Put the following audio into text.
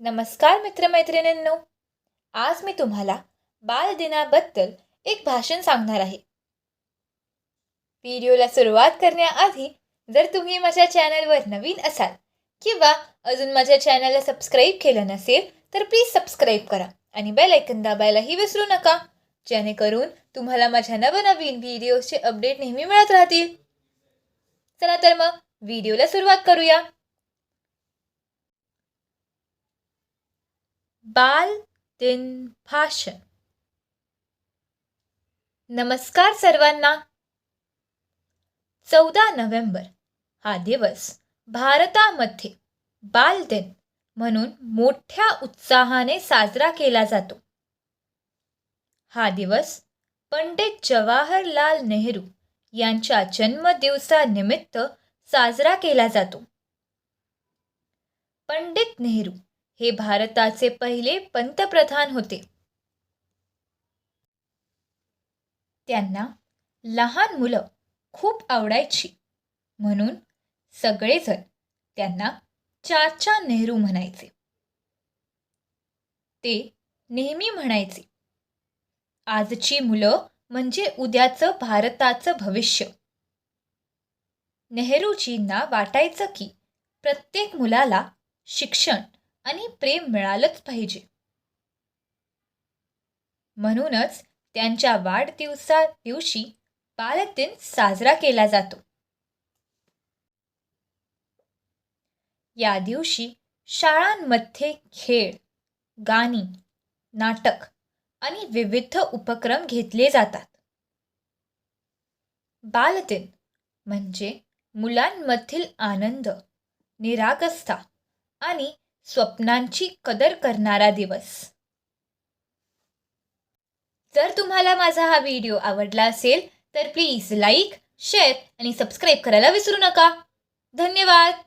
नमस्कार मित्रमैत्रिणींनो. आज मी तुम्हाला बालदिनाबद्दल एक भाषण सांगणार आहे. व्हिडिओला सुरुवात करण्याआधी जर तुम्ही माझ्या चॅनलवर नवीन असाल किंवा अजून माझ्या चॅनलला सबस्क्राईब केलं नसेल तर प्लीज सबस्क्राईब करा आणि बेल ऐकन दाबायलाही विसरू नका जेणेकरून तुम्हाला माझ्या नवनवीन व्हिडिओजचे अपडेट नेहमी मिळत राहतील. चला तर मग व्हिडिओला सुरुवात करूया. बाल दिन भाषण. नमस्कार सर्वांना. चौदा नोव्हेंबर हा दिवस भारतामध्ये बाल दिन म्हणून मोठ्या उत्साहाने साजरा केला जातो. हा दिवस पंडित जवाहरलाल नेहरू यांच्या जन्मदिवसानिमित्त साजरा केला जातो. पंडित नेहरू हे भारताचे पहिले पंतप्रधान होते. त्यांना लहान मुलं खूप आवडायची. म्हणून सगळेजण त्यांना चाचा नेहरू म्हणायचे. ते नेहमी म्हणायचे आजची मुलं म्हणजे उद्याचं भारताचं भविष्य. नेहरूजींना वाटायचं की प्रत्येक मुलाला शिक्षण आणि प्रेम मिळालंच पाहिजे. म्हणूनच त्यांच्या वाढदिवसा दिवशी बालदिन साजरा केला जातो. या दिवशी शाळांमध्ये खेळ गाणी नाटक आणि विविध उपक्रम घेतले जातात. बालदिन म्हणजे मुलांमधील आनंद निरागसता आणि स्वप्नांची कदर करणारा दिवस. जर तुम्हाला माझा हा व्हिडिओ आवडला असेल तर प्लीज लाईक शेअर आणि सबस्क्राईब करायला विसरू नका. धन्यवाद!